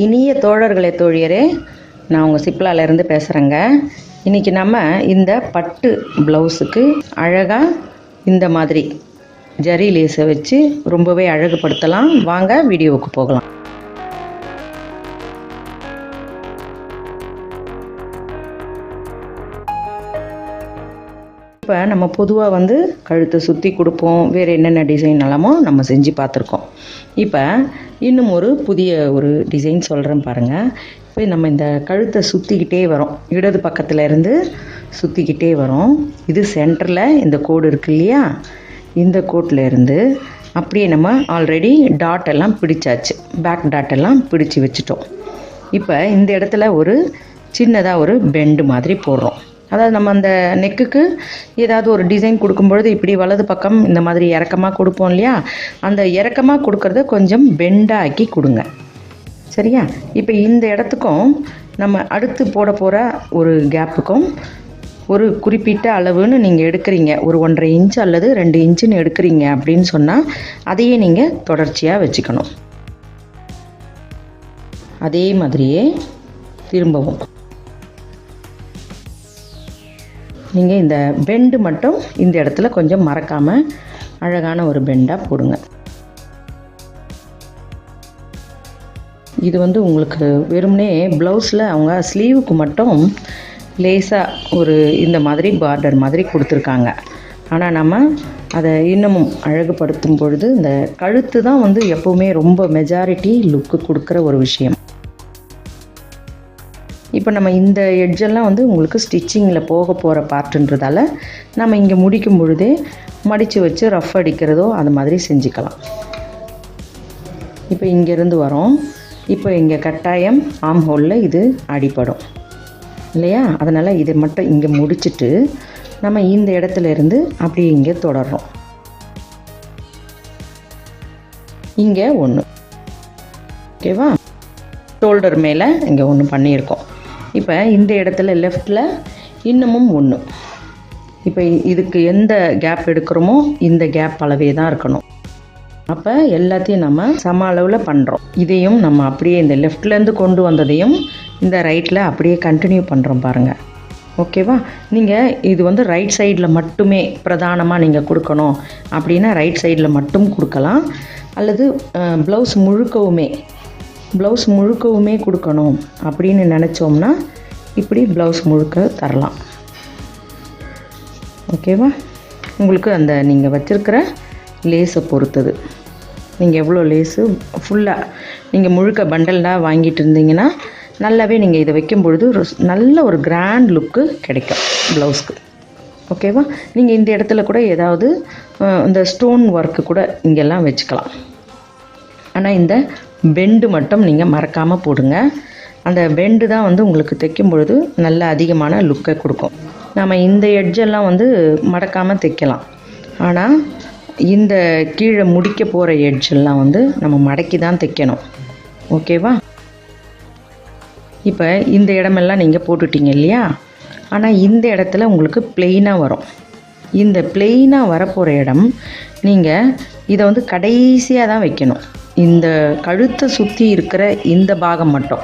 இனிய தோழர்களே தோழியரே நான் உங்கள் சிப்லாலேருந்து பேசுகிறேங்க இன்றைக்கி நம்ம இந்த பட்டு ப்ளவுஸுக்கு அழகாக இந்த மாதிரி ஜரி லேஸை வச்சு ரொம்பவே அழகுபடுத்தலாம். வாங்க வீடியோவுக்கு போகலாம். இப்போ நம்ம பொதுவாக வந்து கழுத்தை சுற்றி கொடுப்போம். வேறு என்னென்ன டிசைன் எல்லாமோ நம்ம செஞ்சு பார்த்துருக்கோம் இப்போ இன்னும் ஒரு புதிய ஒரு டிசைன் சொல்கிறேன் பாருங்கள் இப்போ நம்ம இந்த கழுத்தை சுற்றிக்கிட்டே வரோம். இடது பக்கத்தில் இருந்து சுற்றிக்கிட்டே வரோம். இது சென்டரில் இந்த கோடு இருக்கு இல்லையா? இந்த கோட்டில் இருந்து அப்படியே நம்ம ஆல்ரெடி டாட் எல்லாம் பிடிச்சாச்சு. பேக் டாட் எல்லாம் பிடிச்சி வச்சுட்டோம். இப்போ இந்த இடத்துல ஒரு சின்னதாக ஒரு பெண்டு மாதிரி போடுறோம். அதாவது நம்ம அந்த நெக்குக்கு ஏதாவது ஒரு டிசைன் கொடுக்கும்பொழுது இப்படி வலது பக்கம் இந்த மாதிரி இறக்கமாக கொடுப்போம் இல்லையா? அந்த இறக்கமாக கொடுக்கறத கொஞ்சம் பெண்டாக்கி கொடுங்க. சரியா? இப்போ இந்த இடத்துக்கும் நம்ம அடுத்து போட போகிற ஒரு கேப்புக்கும் ஒரு குறிப்பிட்ட அளவுன்னு நீங்கள் எடுக்கிறீங்க. ஒரு ஒன்றரை இன்ச் அல்லது ரெண்டு இன்ச்சுன்னு எடுக்கிறீங்க அப்படின்னு சொன்னால் அதையே நீங்கள் தொடர்ச்சியாக வச்சுக்கணும். அதே மாதிரியே திரும்பவும். நீங்கள் இந்த பெண்டு மட்டும் இந்த இடத்துல கொஞ்சம் மறக்காமல் அழகான ஒரு பெண்டாக போடுங்க. இது வந்து உங்களுக்கு வெறுமனே ப்ளவுஸில் அவங்க ஸ்லீவுக்கு மட்டும் லேசாக ஒரு இந்த மாதிரி பார்டர் மாதிரி கொடுத்துருக்காங்க. ஆனால் நம்ம அதை இன்னமும் அழகுபடுத்தும் பொழுது இந்த கழுத்து தான் வந்து எப்போவுமே ரொம்ப மெஜாரிட்டி லுக்கு கொடுக்குற ஒரு விஷயம். இப்போ நம்ம இந்த எட்ஜெல்லாம் வந்து உங்களுக்கு ஸ்டிச்சிங்கில் போக போகிற பார்ட்டுன்றதால நம்ம இங்கே முடிக்கும் பொழுதே மடித்து வச்சு ரஃப் அடிக்கிறதோ அது மாதிரி செஞ்சுக்கலாம். இப்போ இங்கேருந்து வரோம். இப்போ இங்கே கட்டாயம் ஆம் ஹோலில் இது அடிப்படும் இல்லையா? அதனால் இதை மட்டும் இங்கே முடிச்சுட்டு நம்ம இந்த இடத்துல இருந்து அப்படியே இங்கே தொடர்றோம். இங்கே ஒன்று ஓகேவா? ஷோல்டர் மேலே இங்கே ஒன்று பண்ணியிருக்கோம். இப்போ இந்த இடத்துல லெஃப்டில் இன்னமும் ஒன்று இப்போ இதுக்கு எந்த கேப் எடுக்கிறோமோ இந்த கேப் அளவே தான் இருக்கணும். அப்போ எல்லாத்தையும் நம்ம சம அளவில் பண்ணுறோம் இதையும் நம்ம அப்படியே இந்த லெஃப்ட்லேருந்து கொண்டு வந்ததையும் இந்த ரைட்டில் அப்படியே கண்டினியூ பண்ணுறோம் பாருங்கள் ஓகேவா நீங்கள் இது வந்து ரைட் சைடில் மட்டுமே பிரதானமாக நீங்கள் கொடுக்கணும் அப்படின்னா ரைட் சைடில் மட்டும் கொடுக்கலாம். அல்லது ப்ளவுஸ் முழுக்கவுமே ப்ளவுஸ் முழுக்கவுமே கொடுக்கணும் அப்படின்னு நினச்சோம்னா இப்படி ப்ளவுஸ் முழுக்க தரலாம். ஓகேவா? உங்களுக்கு அந்த நீங்கள் வச்சுருக்கிற லேஸை பொறுத்தது. நீங்கள் எவ்வளோ லேஸு? ஃபுல்லாக நீங்கள் முழுக்க பண்டலாக வாங்கிட்டு இருந்தீங்கன்னா நல்லாவே நீங்கள் இதை வைக்கும் பொழுது ஒரு நல்ல ஒரு கிராண்ட் லுக்கு கிடைக்கும் ப்ளவுஸ்க்கு. ஓகேவா? நீங்கள் இந்த இடத்துல கூட ஏதாவது இந்த ஸ்டோன் ஒர்க்கு கூட இங்கெல்லாம் வச்சுக்கலாம். ஆனால் இந்த பெண்டு மட்டும் நீங்கள் மறக்காமல் போடுங்க. அந்த பெண்டு தான் வந்து உங்களுக்கு தைக்கும் பொழுது நல்ல அதிகமான லுக்கை கொடுக்கும். நம்ம இந்த எட்ஜெல்லாம் வந்து மடக்காமல் தைக்கலாம் ஆனால் இந்த கீழே முடிக்க போகிற எட்ஜெல்லாம் வந்து நம்ம மடக்கி தான் தைக்கணும் ஓகேவா இப்போ இந்த இடமெல்லாம் நீங்கள் போட்டுட்டீங்க இல்லையா? ஆனால் இந்த இடத்துல உங்களுக்கு பிளெயினாக வரும். இந்த பிளெயினாக வரப்போகிற இடம் நீங்கள் இதை வந்து கடைசியாக தான் வைக்கணும். இந்த கழுத்தை சுற்றி இருக்கிற இந்த பாகம் மட்டும்.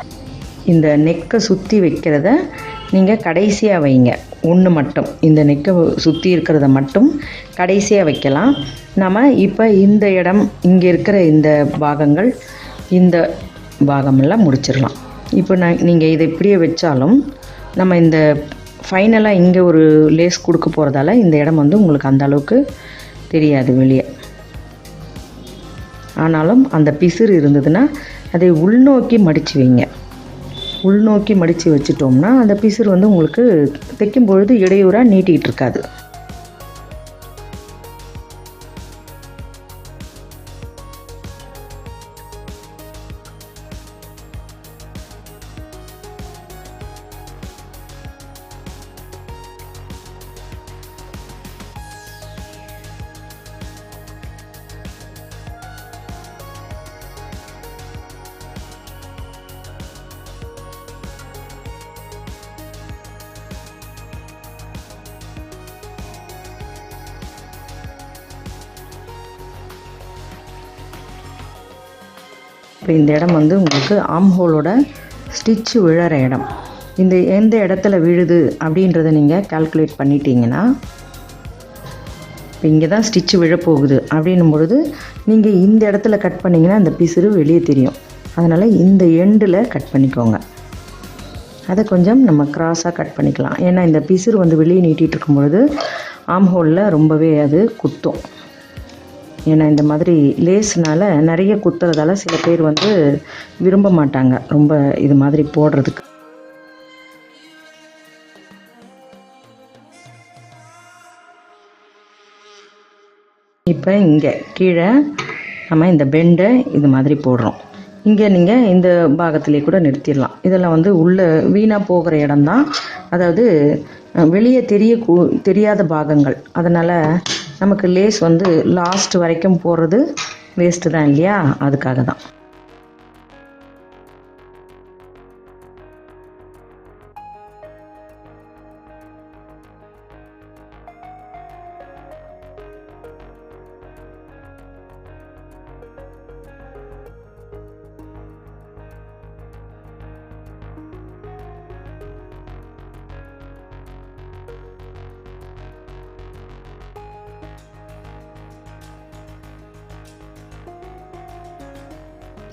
இந்த நெக்கை சுற்றி வைக்கிறத நீங்கள் கடைசியாக வைங்க. ஒன்று மட்டும். இந்த நெக்கை சுற்றி இருக்கிறத மட்டும் கடைசியாக வைக்கலாம். நம்ம இப்போ இந்த இடம் இங்கே இருக்கிற இந்த பாகங்கள் இந்த பாகமெல்லாம் முடிச்சிடலாம். இப்போ நான் நீங்கள் இதை இப்படியே வச்சாலும் நம்ம இந்த ஃபைனலாக இங்கே ஒரு லேஸ் கொடுக்க போகிறதால இந்த இடம் வந்து உங்களுக்கு அந்த அளவுக்கு தெரியாது வெளியே. ஆனாலும் அந்த பிசுறு இருந்ததுன்னா அதை உள்நோக்கி மடித்து வைங்க. உள்நோக்கி மடித்து வச்சிட்டோம்னா அந்த பிசிறு வந்து உங்களுக்கு தைக்கும் பொழுது இடையூறாக நீட்டிகிட்டு இருக்காது. இப்போ இந்த இடம் வந்து உங்களுக்கு ஆம்ஹோலோட ஸ்டிச்சு விழற இடம். இந்த எந்த இடத்துல விழுது அப்படின்றத நீங்கள் கால்குலேட் பண்ணிட்டீங்கன்னா இப்போ இங்கே தான் ஸ்டிச்சு விழப்போகுது அப்படின்னும் பொழுது நீங்கள் இந்த இடத்துல கட் பண்ணிங்கன்னா அந்த பிசுறு வெளியே தெரியும். அதனால் இந்த எண்டில் கட் பண்ணிக்கோங்க. அதை கொஞ்சம் நம்ம கிராஸாக கட் பண்ணிக்கலாம். ஏன்னா இந்த பிசுறு வந்து வெளியே நீட்டிகிட்டு இருக்கும் பொழுது ஆம்ஹோலில் ரொம்பவே அது குத்தும். ஏன்னா இந்த மாதிரி லேஸ்னால் நிறைய குத்துறதால சில பேர் வந்து விரும்ப மாட்டாங்க. ரொம்ப இது மாதிரி போடுறதுக்கு. இப்போ இங்கே கீழே நம்ம இந்த பெண்டை இது மாதிரி போடுறோம். இங்கே நீங்கள் இந்த பாகத்திலே கூட நிறுத்திடலாம். இதெல்லாம் வந்து உள்ள வீணாக போகிற இடம்தான். அதாவது வெளியே தெரிய கூ- தெரியாத பாகங்கள். அதனால் நமக்கு லேஸ் வந்து லாஸ்ட் வரைக்கும் போடுறது வேஸ்ட்டு தான் இல்லையா? அதுக்காக தான்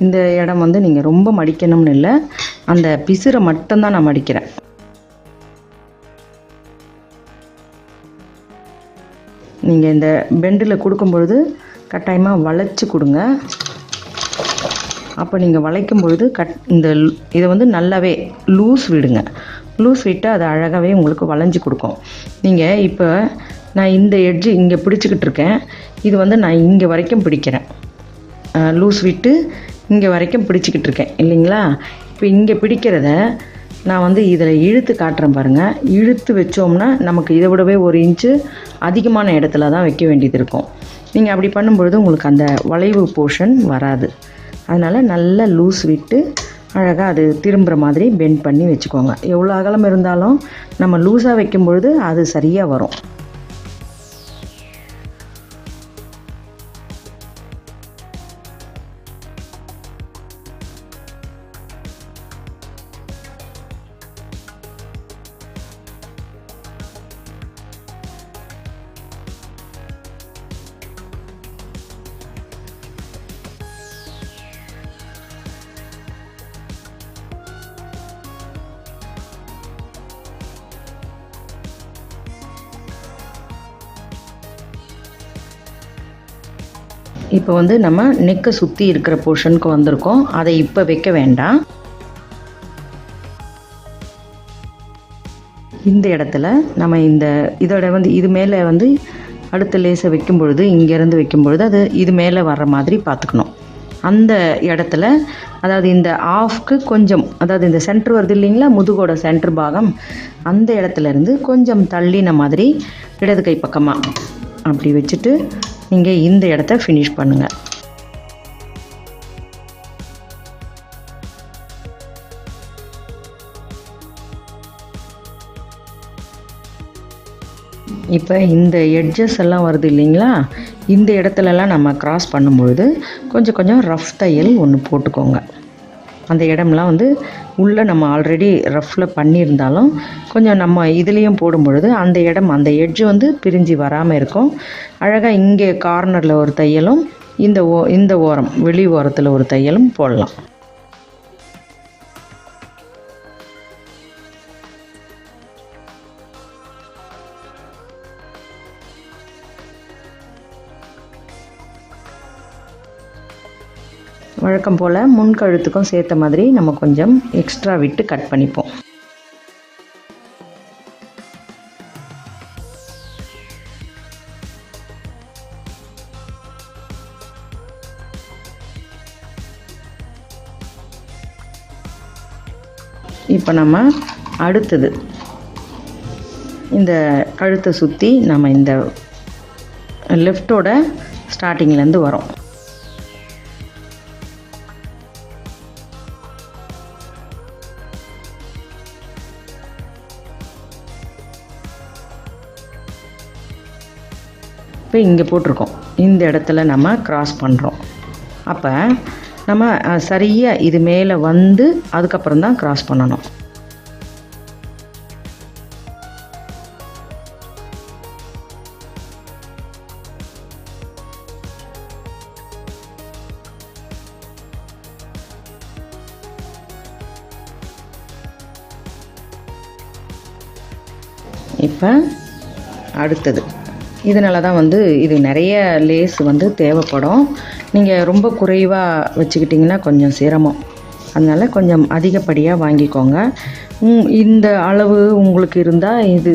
இந்த இடம் வந்து நீங்கள் ரொம்ப மடிக்கணும்னு இல்லை. அந்த பிசுரை மட்டும்தான் நான் மடிக்கிறேன். நீங்கள் இந்த பெண்டில் கொடுக்கும் பொழுது கட்டாயமாக வளைச்சி கொடுங்க. அப்போ நீங்கள் வளைக்கும் பொழுது கட் இந்த இதை வந்து நல்லாவே லூஸ் விடுங்க. லூஸ் விட்டு அது அழகாகவே உங்களுக்கு வளைஞ்சு கொடுக்கும். நீங்கள் இப்போ நான் இந்த எட்ஜு இங்கே பிடிச்சிக்கிட்டு இருக்கேன். இது வந்து நான் இங்கே வரைக்கும் பிடிக்கிறேன். லூஸ் விட்டு இங்கே வரைக்கும் பிடிச்சிக்கிட்டு இருக்கேன் இல்லைங்களா? இப்போ இங்கே பிடிக்கிறத நான் வந்து இதில் இழுத்து காட்டுறேன் பாருங்கள் இழுத்து வச்சோம்னா நமக்கு இதை விடவே ஒரு இன்ச்சு அதிகமான இடத்துல தான் வைக்க வேண்டியது இருக்கும். நீங்கள் அப்படி பண்ணும்பொழுது உங்களுக்கு அந்த வளைவு போர்ஷன் வராது. அதனால் நல்லா லூஸ் விட்டு அழகாக அது திரும்புகிற மாதிரி பெண்ட் பண்ணி வச்சுக்கோங்க. எவ்வளோ அகலம் இருந்தாலும் நம்ம லூஸாக வைக்கும் பொழுது அது சரியாக வரும். இப்போ வந்து நம்ம நெக்கை சுற்றி இருக்கிற போர்ஷனுக்கு வந்திருக்கோம். அதை இப்போ வைக்க வேண்டாம். இந்த இடத்துல நம்ம இந்த இதோட வந்து இது மேலே வந்து அடுத்த லேசை வைக்கும் பொழுது இங்கேருந்து வைக்கும் பொழுது அது இது மேலே வர்ற மாதிரி பார்த்துக்கணும். அந்த இடத்துல அதாவது இந்த ஆஃப்க்கு கொஞ்சம் அதாவது இந்த சென்டர் வருது இல்லைங்களா முதுகோட சென்டர் பாகம் அந்த இடத்துல இருந்து கொஞ்சம் தள்ளின மாதிரி இடது கை பக்கமாக அப்படி வச்சுட்டு நீங்கள் இந்த இடத்த ஃபினிஷ் பண்ணுங்கள் இப்போ இந்த எட்ஜஸ் எல்லாம் வருது இல்லைங்களா? இந்த இடத்துலலாம் நம்ம கிராஸ் பண்ணும்பொழுது கொஞ்சம் கொஞ்சம் ரஃப் தையல் ஒன்று போட்டுக்கோங்க. அந்த இடம்லாம் வந்து உள்ளே நம்ம ஆல்ரெடி ரஃப்பில் பண்ணியிருந்தாலும் கொஞ்சம் நம்ம இதுலேயும் போடும்பொழுது அந்த இடம் அந்த எட்ஜ் வந்து பிரிஞ்சு வராமல் இருக்கும். அழகாக இங்கே கார்னரில் ஒரு தையலும் இந்த ஓ இந்த ஓரம் வெளி ஓரத்தில் ஒரு தையலும் போடலாம். வழக்கம் போல் முன்கழுத்துக்கும் சேர்த்த மாதிரி நம்ம கொஞ்சம் எக்ஸ்ட்ரா விட்டு கட் பண்ணிப்போம். இப்போ நம்ம அடுத்தது இந்த கழுத்தை சுற்றி நம்ம இந்த லெஃப்டோட ஸ்டார்டிங்லேருந்து வரோம். இப்போ இங்கே போட்டிருக்கோம். இந்த இடத்துல நம்ம கிராஸ் பண்ணுறோம் அப்போ நம்ம சரியாக இது மேலே வந்து அதுக்கப்புறம் தான் க்ராஸ் பண்ணணும். இப்போ அடுத்தது. இதனால தான் வந்து இது நிறைய லேஸ் வந்து தேவைப்படும். நீங்கள் ரொம்ப குறைவாக வச்சுக்கிட்டிங்கன்னா கொஞ்சம் சிரமம். அதனால் கொஞ்சம் அதிகப்படியாக வாங்கிக்கோங்க. இந்த அளவு உங்களுக்கு இருந்தால் இது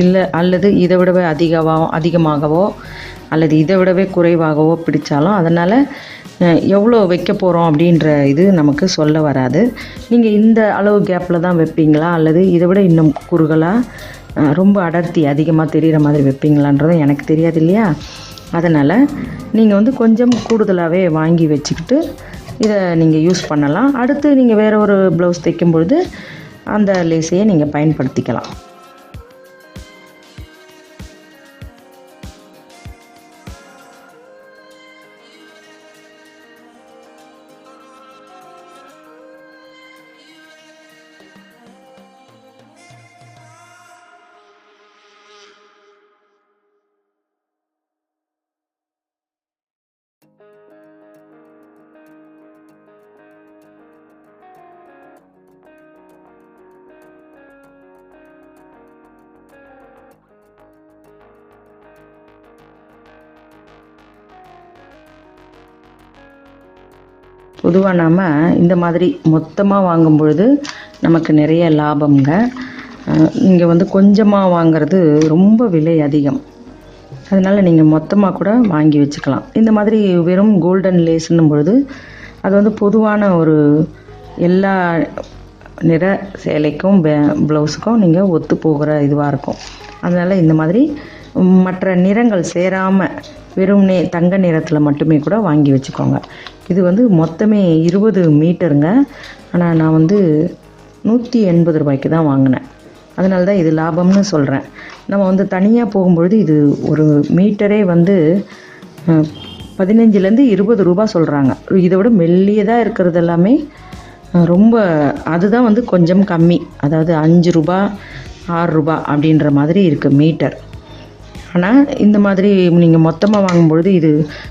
இல்லை அல்லது இதை விடவே அதிகமாக அதிகமாகவோ அல்லது இதை விடவே குறைவாகவோ பிடித்தாலும் அதனால் எவ்வளோ வைக்க போகிறோம் அப்படின்ற இது நமக்கு சொல்ல வராது. நீங்கள் இந்த அளவு கேப்பில் தான் வைப்பீங்களா? அல்லது இதை விட இன்னும் குறுகலாக ரொம்ப அடர்த்தி அதிகமாக தெரிகிற மாதிரி வைப்பீங்களான்றதும் எனக்கு தெரியாது இல்லையா அதனால் நீங்கள் வந்து கொஞ்சம் கூடுதலாகவே வாங்கி வச்சுக்கிட்டு இதை நீங்கள் யூஸ் பண்ணலாம். அடுத்து நீங்கள் வேறு ஒரு ப்ளவுஸ் தைக்கும் பொழுது அந்த லேஸையே நீங்கள் பயன்படுத்திக்கலாம். பொதுவாக நாம் இந்த மாதிரி மொத்தமாக வாங்கும் பொழுது நமக்கு நிறைய லாபம்ங்க. இங்கே வந்து கொஞ்சமாக வாங்கிறது ரொம்ப விலை அதிகம். அதனால் நீங்கள் மொத்தமாக கூட வாங்கி வச்சுக்கலாம். இந்த மாதிரி வெறும் கோல்டன் லேஸ்ன்னும் பொழுது அது வந்து பொதுவான ஒரு எல்லா நிற சேலைக்கும் ப்ளவுஸுக்கும் நீங்கள் ஒத்து போகிற இதுவாக இருக்கும். அதனால் இந்த மாதிரி மற்ற நிறங்கள் சேராமல் வெறும்னே தங்க நிறத்தில் மட்டுமே கூட வாங்கி வச்சுக்கோங்க. இது வந்து மொத்தமே இருபது மீட்டருங்க. ஆனால் நான் வந்து நூற்றி எண்பது ரூபாய்க்கு தான் வாங்கினேன். அதனால தான் இது லாபம்னு சொல்கிறேன் நம்ம வந்து தனியாக போகும்பொழுது இது ஒரு மீட்டரே வந்து பதினஞ்சுலேருந்து இருபது ரூபா சொல்கிறாங்க இதை விட மெல்லியதாக இருக்கிறது எல்லாமே ரொம்ப அதுதான் வந்து கொஞ்சம் கம்மி. அதாவது அஞ்சு ரூபா ஆறு ரூபா அப்படின்ற மாதிரி இருக்குது மீட்டர். ஆனால் இந்த மாதிரி நீங்கள் மொத்தமாக வாங்கும்பொழுது இது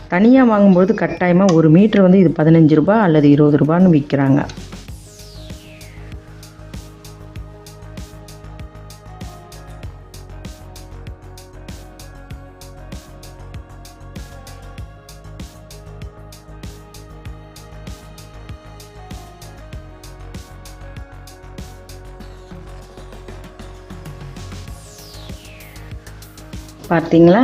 தனியாக வாங்கும்பொழுது கட்டாயமாக ஒரு மீட்ரு வந்து இது பதினஞ்சு ரூபா அல்லது இருபது ரூபான்னு விற்கிறாங்க பார்த்தீங்களா?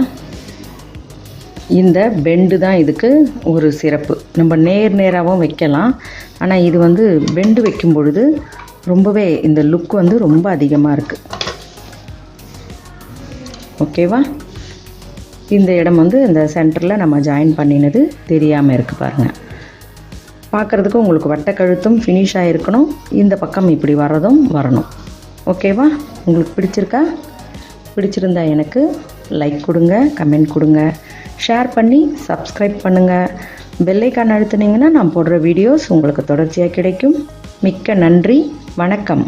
இந்த பெண்டு தான் இதுக்கு ஒரு சிறப்பு. நம்ம நேர் நேராகவும் வைக்கலாம். ஆனால் இது வந்து பெண்டு வைக்கும் பொழுது ரொம்பவே இந்த லுக் வந்து ரொம்ப அதிகமாக இருக்குது ஓகேவா இந்த இடம் வந்து இந்த சென்டரில் நம்ம ஜாயின் பண்ணினது தெரியாமல் இருக்குது பாருங்கள் பார்க்குறதுக்கு உங்களுக்கு வட்டக்கழுத்தும் ஃபினிஷ் ஆகிருக்கணும் இந்த பக்கம் இப்படி வரதும் வரணும். ஓகேவா உங்களுக்கு பிடிச்சிருக்கா? பிடிச்சிருந்தா எனக்கு லைக் கொடுங்க கமெண்ட் கொடுங்க. ஷேர் பண்ணி சப்ஸ்கிரைப் பண்ணுங்கள் பெல்லைக்கான் அழுத்துனீங்கன்னா நான் போடுற வீடியோஸ் உங்களுக்கு தொடர்ச்சியாக கிடைக்கும். மிக்க நன்றி வணக்கம்.